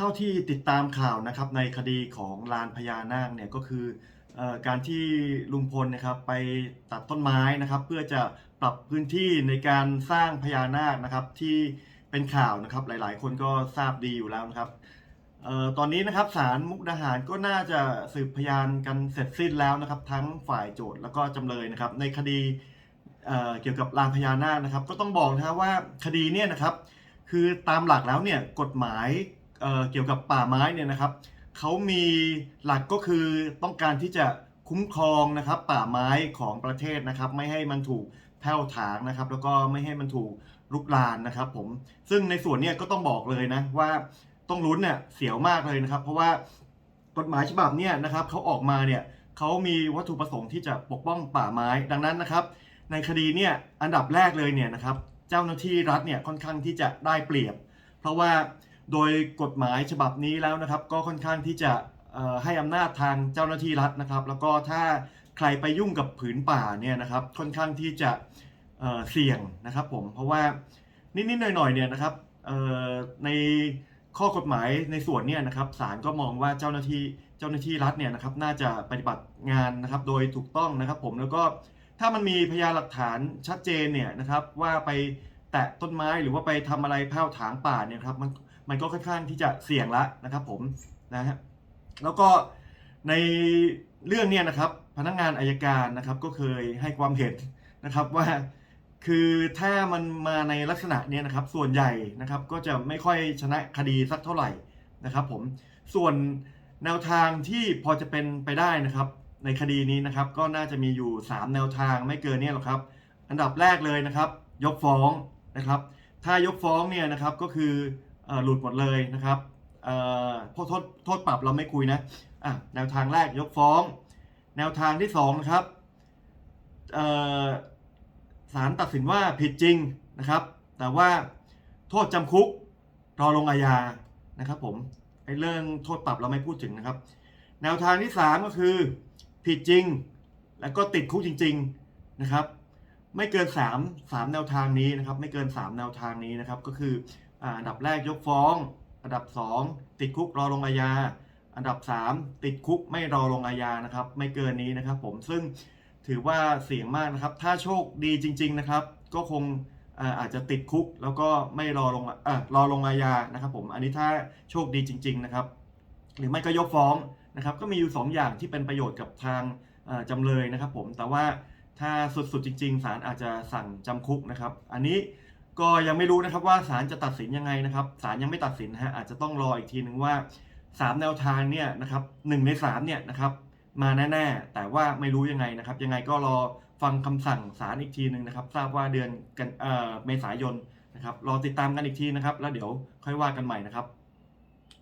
ท่าที่ติดตามข่าวนะครับในคดีของลานพญานาคเนี่ยก็คืออการที่ลุงพลนะครับไปตัดต้นไม้นะครับเพื่อจะปรับพื้นที่ในการสร้างพญานาคนะครับที่เป็นข่าวนะครับหลายๆ คนก็ทราบดีอยู่แล้วนะครับออตอนนี้นะครับศาลมุกดาหารก็น่าจะสืบพยานกันเสร็จสิ้นแล้วนะครับ ทั้งฝ่ายโจทย์แล้วก็จำเลยนะครับ ในคดีเเกี่ยวกับลานพญานาคนะครับ ก็ต้องบอกนะครับว่าคดีเนี่ยนะครับ คือตามหลักแล้วเนี่ยกฎหมาย เเกี่ยวกับป่าไม้เนี่ยนะครับเขามีหลักก็คือต้องการที่จะคุ้มครองนะครับป่าไม้ของประเทศนะครับ ไม่ให้มันถูกแผ่วถางนะครับ แล้วก็ไม่ให้มันถูกลุกลานนะครับ ผมซึ่งในส่วนเนี้ก็ต้องบอกเลยนะว่าต้องลุ้นเนี่ยเสียวมากเลยนะครับ เพราะว่ากฎหมายฉบับเนี่ยนะครับเขาออกมาเนี่ยเขามีวัตถุประสงค์ที่จะปกป้องป่าไม้ดังนั้นนะครับ ในคดีเนี่ยอันดับแรกเลยเนี่ยนะครับ เจ้าหน้าที่รัฐเนี่ยค่อนข้างที่จะได้เปรียบ เพราะว่า โดยกฎหมายฉบับนี้แล้วนะครับ ก็ค่อนข้างที่จะให้อำนาจทางเจ้าหน้าที่รัฐนะครับ แล้วก็ถ้าใครไปยุ่งกับผืนป่าเนี่ยนะครับค่อนข้างที่จะเเสี่ยงนะครับผมเพราะว่านิดๆหน่อยๆเนี่ยนะครับในข้อกฎหมายในส่วนเนี่ยนะครับศาลก็มองว่าเจ้าหน้าที่เจ้าหน้าที่รัฐเนี่ยนะครับน่าจะปฏิบัติงานนะครับโดยถูกต้องนะครับผมแล้วก็ถ้ามันมีพยานหลักฐานชัดเจนเนี่ยนะครับว่าไปแตะต้นไม้หรือว่าไปทำอะไรแผ่วถางป่าเนี่ยครับมัน มันก็ค่อนข้างที่จะเสี่ยงละนะครับผมนะฮะแล้วก็ในเรื่องเนี่ยนะครับพนักงานอายการนะครับก็เคยให้ความเห็นนะครับว่าคือถ้ามันมาในลักษณะเนี้ยนะครับส่วนใหญ่นะครับก็จะไม่ค่อยชนะคดีสักเท่าไหร่นะครับผมส่วนแนวทางที่พอจะเป็นไปได้นะครับ ในคดีนี้นะครับก็น่าจะมีอยู่ 3 แนวทางไม่เกินนี่หรอกครับ อันดับแรกเลยนะครับ ยกฟ้องนะครับ ถ้ายกฟ้องเนี่ยนะครับก็คือ หลุดหมดเลยนะครับเอ่อโทษโทษโทษปรับเราไม่คุยนะะแนวทางแรกยกฟ้อง แนวทางที่2นะครับศาลตัดสินว่าผิดจริงนะครับ แต่ว่าโทษจำคุกรอลงอาญานะครับผมไอ้เรื่องโทษปรับเราไม่พูดถึงนะครับ แนวทางที่ 3 ก็คือผิดจริง แล้วก็ติดคุกจริง ๆนะครับ ไม่เกิน 3 3 แนวทางนี้นะครับ ไม่เกิน 3 แนวทางนี้นะครับ ก็คือ อันดับแรกยกฟ้อง อันดับ 2 ติดคุกรอลงอาญา อันดับ 3 ติดคุกไม่รอลงอาญานะครับ ไม่เกินนี้นะครับ ผมซึ่งถือว่าเสี่ยงมากนะครับ ถ้าโชคดีจริง ๆนะครับ ก็คงอาจจะติดคุกแล้วก็ไม่รอลงอารอลงอาญานะครับผมอันนี้ถ้าโชคดีจริง ๆนะครับ หรือไม่ก็ยกฟ้องนะครับ ก็มีอยู่ 2 อย่างที่เป็นประโยชน์กับทางจำเลยนะครับ ผมแต่ว่าถ้าสุดๆจริง ๆศาลอาจจะสั่งจำคุกนะครับ อันนี้ ก็ยังไม่รู้นะครับว่าศาลจะตัดสินยังไงนะครับศาลยังไม่ตัดสินฮะอาจจะต้องรออีกทีหนึ่งว่า 3 แนวทางเนี่ยนะครับหนึ่งใน3เนี่ยนะครับมาแน่ๆ แต่ว่าไม่รู้ยังไงนะครับ ยังไงก็รอฟังคำสั่งศาลอีกทีหนึ่งนะครับ ทราบว่าเดือนกันเอ่อเมษายนนะครับรอติดตามกันอีกทีนะครับ แล้วเดี๋ยวค่อยว่ากันใหม่นะครับ